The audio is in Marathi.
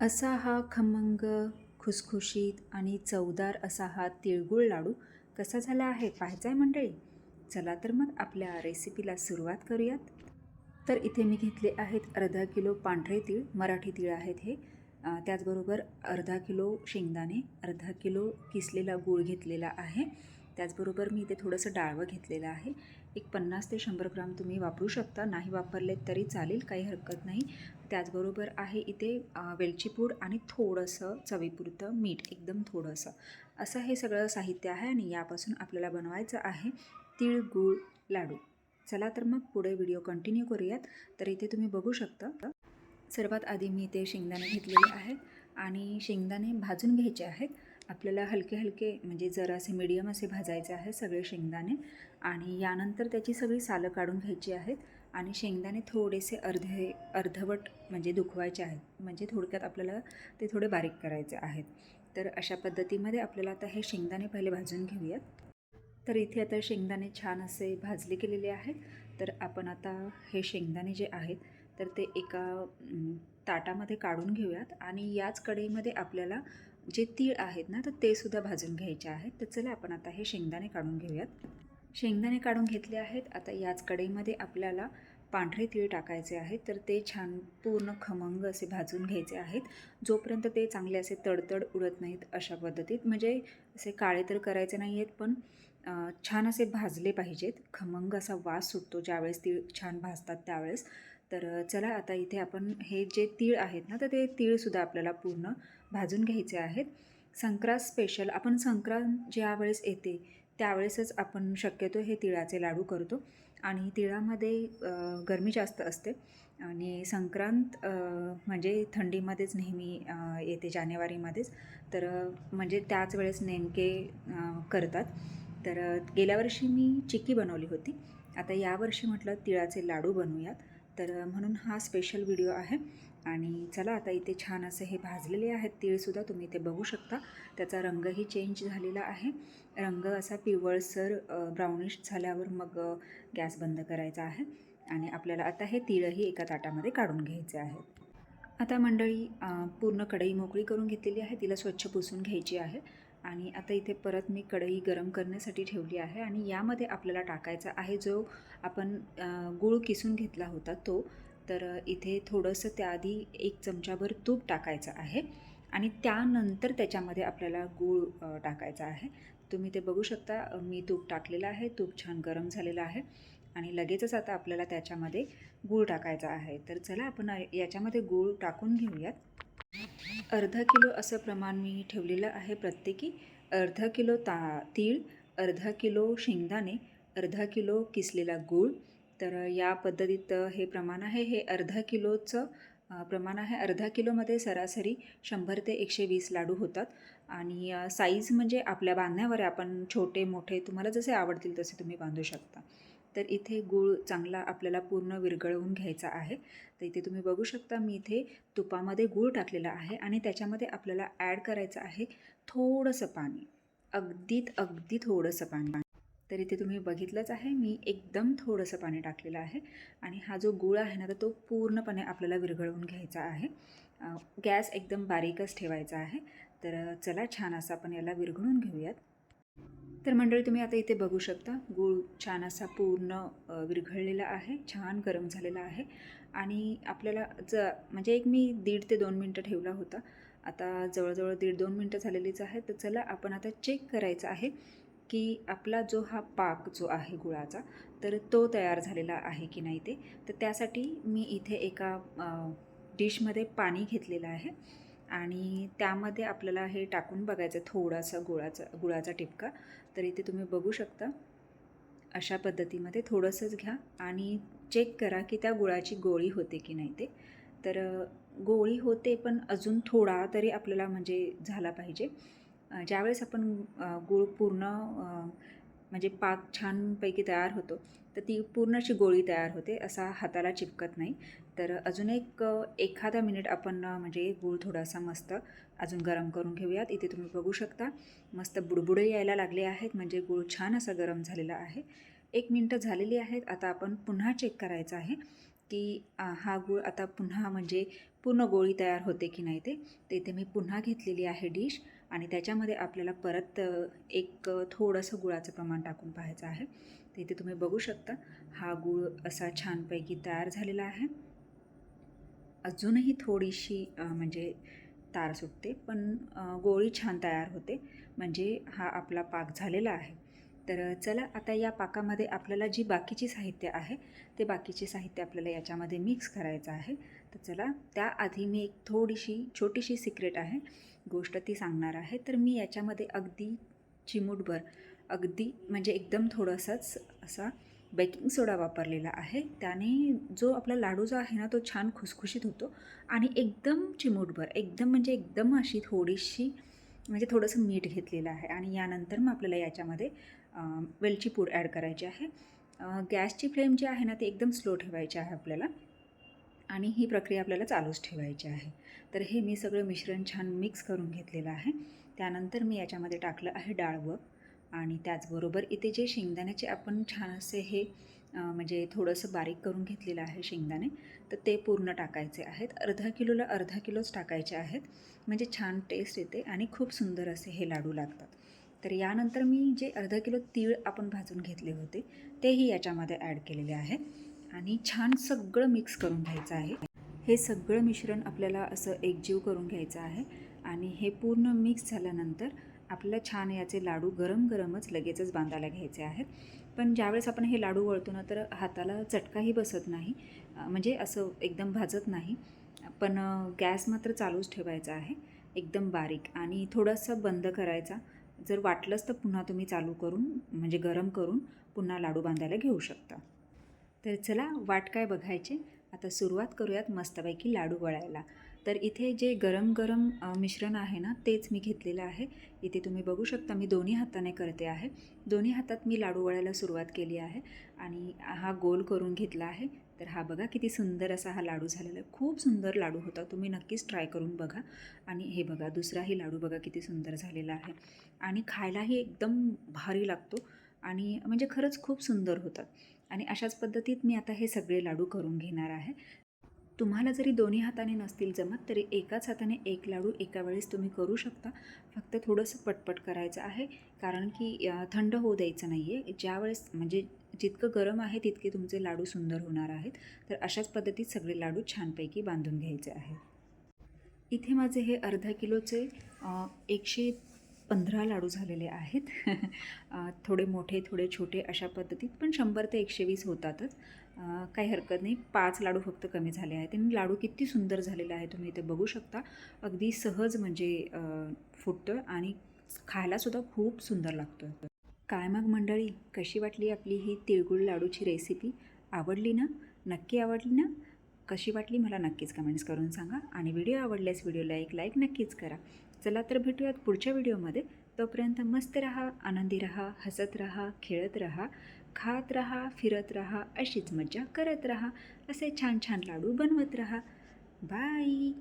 असा हा खमंग खुसखुशीत आणि चवदार असा हा तिळगुळ लाडू कसा झाला आहे पाहायचा आहे मंडळी? चला तर मग आपल्या रेसिपीला सुरुवात करूयात. तर इथे मी घेतले आहेत अर्धा किलो पांढरे तीळ मराठी तीळ आहेत हे. त्याचबरोबर अर्धा किलो शेंगदाणे अर्धा किलो किसलेला गूळ घेतलेला आहे. त्याचबरोबर मी इथे थोडंसं डाळवं घेतलेलं आहे. एक पन्नास ते शंभर ग्राम तुम्ही वापरू शकता. नाही वापरले तरी चालेल काही हरकत नाही. त्याचबरोबर आहे इथे वेलचीपूड वेलची पूड आणि थोडंसं चवीपुरतं मीठ एकदम थोडंसं. असं हे सगळं साहित्य आहे आणि यापासून आपल्याला बनवायचं आहे तिळ गूळ लाडू. चला तर मग पुढे व्हिडिओ कंटिन्यू करूयात. तर इथे तुम्ही बघू शकता. सर्वात आधी मी इथे शेंगदाणे घेतलेले आहेत आणि शेंगदाणे भाजून घ्यायचे आहेत. आपल्याला हलके हलके म्हणजे जरा असे मीडियम असे भाजायचे आहे सगळे शेंगदाणे. आणि यानंतर त्याची सगळी सालं काढून घ्यायची आहेत. आणि शेंगदाणे थोडेसे अर्धे अर्धवट म्हणजे दुखवायचे आहेत. म्हणजे थोडक्यात आपल्याला ते थोडे बारीक करायचे आहेत. तर अशा पद्धतीमध्ये आपल्याला आता हे शेंगदाणे पहिले भाजून घेऊयात. तर इथे आता शेंगदाणे छान असे भाजले गेलेले आहेत. तर आपण आता हे शेंगदाणे जे आहेत तर ते एका ताटामध्ये काढून घेऊयात. आणि याच कढईमध्ये आपल्याला जे तीळ आहेत ना तर ते सुद्धा भाजून घ्यायचे आहेत. तर चला आपण आता हे शेंगदाणे काढून घेऊयात. शेंगदाणे काढून घेतले आहेत. आता याच कढईमध्ये आपल्याला पांढरे तीळ टाकायचे आहेत. तर ते छान पूर्ण खमंग असे भाजून घ्यायचे आहेत. जोपर्यंत ते चांगले असे तडतड उडत नाहीत अशा पद्धतीत. म्हणजे असे काळे तर करायचे नाही आहेत पण छान असे भाजले पाहिजेत. खमंग असा वास सुटतो ज्यावेळेस तीळ छान भाजतात त्यावेळेस. तर चला आता इथे आपण हे जे तीळ आहेत ना तर ते तीळसुद्धा आपल्याला पूर्ण भाजून घ्यायचे आहेत. संक्रांत स्पेशल आपण संक्रांत ज्यावेळेस येते त्यावेळेसच आपण शक्यतो हे तिळाचे लाडू करतो. आणि तिळामध्ये गरमी जास्त असते. आणि संक्रांत म्हणजे थंडीमध्येच नेहमी येते जानेवारीमध्येच. तर म्हणजे त्याच वेळेस नेमके करतात. तर गेल्या वर्षी मी चिक्की बनवली होती. आता यावर्षी म्हटलं तिळाचे लाडू बनवूयात. तर म्हणून हा स्पेशल व्हिडिओ आहे. आणि चला आता इथे छान असे हे भाजलेले आहेत तीळसुद्धा तुम्ही इथे बघू शकता. त्याचा रंगही चेंज झालेला आहे. रंग असा पिवळसर ब्राउनिश झाल्यावर मग गॅस बंद करायचा आहे. आणि आपल्याला आता हे तिळही एका ताटामध्ये काढून घ्यायचे आहेत. आता मंडळी पूर्ण कढई मोकळी करून घेतलेली आहे. तिला स्वच्छ पुसून घ्यायची आहे. आणि आता इथे परत मी कढई गरम करण्यासाठी ठेवली आहे आणि यामध्ये आपल्याला टाकायचा आहे जो आपण गूळ किसून घेतला होता तो. तर इथे थोडंसं त्याआधी एक चमचाभर तूप टाकायचं आहे आणि त्यानंतर त्याच्यामध्ये आपल्याला गूळ टाकायचा आहे. तुम्ही ते बघू शकता मी तूप टाकलेलं आहे तूप छान गरम झालेलं आहे आणि लगेचच आता आपल्याला त्याच्यामध्ये गूळ टाकायचा आहे. तर चला आपण याच्यामध्ये गूळ टाकून घेऊयात. अर्धा किलो असं प्रमाण मी ठेवलेलं आहे प्रत्येकी. अर्धा किलो ता तीळ अर्धा किलो शेंगदाणे अर्धा किलो किसलेला गूळ. तर या पद्धतीत हे प्रमाण आहे. हे अर्धा किलोचं प्रमाण आहे. अर्धा किलोमध्ये सरासरी शंभर ते एकशे वीस लाडू होतात. आणि साईज म्हणजे आपल्या बांधण्यावर आपण छोटे मोठे तुम्हाला जसे आवडतील तसे तुम्ही बांधू शकता. तर इथे गूळ चांगला आपल्याला पूर्ण विरघळवून घ्यायचा आहे. तर इथे तुम्ही बघू शकता मी इथे तुपामध्ये गूळ टाकलेला आहे आणि त्याच्यामध्ये आपल्याला ॲड करायचं आहे थोडंसं पाणी. अगदीत अगदी थोडंसं पाणी. तर इथे तुम्ही बघितलंच आहे मी एकदम थोडंसं पाणी टाकलेलं आहे आणि हा जो गूळ आहे ना तर तो पूर्णपणे आपल्याला विरघळवून घ्यायचा आहे. गॅस एकदम बारीकच ठेवायचा आहे. तर चला छान असं आपण याला विरघळून घेऊयात. तर मंडळी तुम्ही आता इथे बघू शकता गूळ छान असा पूर्ण विरघळलेला आहे छान गरम झालेला आहे. आणि आपल्याला ज म्हणजे एक मी दीड ते दोन मिनटं ठेवला होता. आता जवळजवळ दीड दोन मिनटं झालेलीच आहे तर चला आपण आता चेक करायचं आहे की आपला जो हा पाक जो आहे गुळाचा तर तो तयार झालेला आहे की नाही ते. तर त्यासाठी मी इथे एका डिशमध्ये पाणी घेतलेलं आहे. आणि त्यामध्ये आपल्याला हे टाकून बघायचं थोडासा गुळाचा गुळाचा टिपका तर इथे तुम्ही बघू शकता. अशा पद्धतीमध्ये थोडंसंच घ्या आणि चेक करा की त्या गुळाची गोळी होते की नाही ते. तर गोळी होते पण अजून थोडा तरी आपल्याला म्हणजे झाला पाहिजे. ज्यावेळेस आपण गुळ गूळ पूर्ण म्हणजे पाक छानपैकी तयार होतो तर ती पूर्ण अशी गोळी तयार होते असा हाताला चिपकत नाही. तर अजून एक एखादा मिनिट आपण म्हणजे गूळ थोडासा मस्त अजून गरम करून घेऊयात. इथे तुम्ही बघू शकता मस्त बुडबुडे यायला लागले आहेत म्हणजे गूळ छान असा गरम झालेला आहे. एक मिनटं झालेली आहेत आता आपण पुन्हा चेक करायचं आहे की हा गूळ आता पुन्हा म्हणजे पूर्ण गोळी तयार होते की नाही ते. ते इथे मी पुन्हा घेतलेली आहे डिश आणि त्याच्यामध्ये आपल्याला परत एक थोडंसं गुळाचं प्रमाण टाकून पाहायचं आहे. तर इथे तुम्ही बघू शकता हा गूळ असा छानपैकी तयार झालेला आहे. अजूनही थोडीशी म्हणजे तार सुटते पण गोळी छान तयार होते. म्हणजे हा आपला पाक झालेला आहे. तर चला आता या पाकामध्ये आपल्याला जी बाकीची साहित्य आहे ते बाकीचे साहित्य आपल्याला याच्यामध्ये मिक्स करायचं आहे. तर चला त्याआधी मी एक थोडीशी छोटीशी सिक्रेट आहे. गोष्ट ती सांगणार आहे तर मी याच्यामध्ये अगदी चिमूटभर अगदी म्हणजे एकदम थोडंसंच असा बेकिंग सोडा वापरलेला आहे. त्याने जो आपला लाडू जो आहे ना तो छान खुसखुशीत होतो आणि एकदम चिमूटभर एकदम म्हणजे एकदम अशी थोडीशी म्हणजे थोडंसं मीठ घेतलेलं आहे आणि यानंतर मग आपल्याला याच्यामध्ये वेलची पूड ॲड करायची आहे. गॅसची फ्लेम जी आहे ना ती एकदम स्लो ठेवायची आहे आपल्याला. आणि ही प्रक्रिया आपल्याला चालूच ठेवायची आहे. तर हे मी सगळं मिश्रण छान मिक्स करून घेतलेलं आहे. त्यानंतर मी याच्यामध्ये टाकलं आहे डाळवं आणि त्याचबरोबर इथे जे शेंगदाण्याचे आपण छान असे हे म्हणजे थोडंसं बारीक करून घेतलेलं आहे शेंगदाणे तर ते पूर्ण टाकायचे आहेत. अर्धा किलोला अर्धा किलोच टाकायचे आहेत. म्हणजे छान टेस्ट येते आणि खूप सुंदर असे हे लाडू लागतात. तर यानंतर मी जे अर्धा किलो तीळ आपण भाजून घेतले होते तेही याच्यामध्ये ॲड केलेले आहे. आणि छान सगळं मिक्स करून घ्यायचं आहे. हे सगळं मिश्रण आपल्याला असं एकजीव करून घ्यायचं आहे आणि हे पूर्ण मिक्स झाल्यानंतर आपल्याला छान याचे लाडू गरम गरमच लगेचच बांधायला घ्यायचे आहेत. पण ज्यावेळेस आपण हे लाडू वळतो ना तर हाताला चटकाही बसत नाही म्हणजे असं एकदम भाजत नाही. पण गॅस मात्र चालूच ठेवायचा आहे एकदम बारीक आणि थोडासा बंद करायचा. जर वाटलंच तर पुन्हा तुम्ही चालू करून म्हणजे गरम करून पुन्हा लाडू बांधायला घेऊ शकता. तर चला वाट काय बघायची? आता सुरुवात करूयात मस्तपैकी लाडू वळायला. तर इथे जे गरम गरम मिश्रण आहे ना तेच मी घेतलेलं आहे. इथे तुम्ही बघू शकता मी दोन्ही हाताने करते आहे. दोन्ही हातात मी लाडू वळायला सुरुवात केली आहे आणि हा गोल करून घेतला आहे. तर हा बघा किती सुंदर असा हा लाडू झालेला आहे. खूप सुंदर लाडू होता तुम्ही नक्कीच ट्राय करून बघा. आणि हे बघा दुसराही लाडू बघा किती सुंदर झालेला आहे. आणि खायलाही एकदम भारी लागतो आणि म्हणजे खरंच खूप सुंदर होतात. आणि अशाच पद्धतीत मी आता हे सगळे लाडू करून घेणार आहे. तुम्हाला जरी दोन्ही हाताने नसतील जमत तरी एकाच हाताने एक लाडू एका वेळेस तुम्ही करू शकता. फक्त थोडंसं पटपट करायचं आहे कारण की थंड होऊ द्यायचं नाही आहे ज्यावेळेस म्हणजे जितकं गरम आहे तितके तुमचे लाडू सुंदर होणार आहेत. तर अशाच पद्धतीत सगळे लाडू छानपैकी बांधून घ्यायचे आहेत. इथे माझे हे अर्धा किलोचे एकशे पंधरा लाडू झालेले आहेत. थोडे मोठे थोडे छोटे अशा पद्धतीत पण शंभर ते एकशे वीस होतातच. काही हरकत नाही. पाच लाडू फक्त कमी झाले आहेत. आणि लाडू किती सुंदर झालेला आहे तुम्ही इथे बघू शकता. अगदी सहज म्हणजे फुटतो फुटतो आणि खायलासुद्धा खूप सुंदर लागतो. काय मग मंडळी? कशी वाटली आपली ही तिळगुळ लाडूची रेसिपी आवडली ना? नक्की आवडली ना? कशी वाटली? मला नक्कीच कमेंट्स करून सांगा. आणि व्हिडिओ आवडल्यास व्हिडिओला एक लाईक नक्कीच करा. चला तर भेटूयात पुढच्या व्हिडिओमध्ये. तोपर्यंत मस्त रहा आनंदी रहा हसत रहा खेळत रहा खात रहा फिरत रहा अशीच मज्जा करत रहा असे छान छान लाडू बनवत रहा. बाय!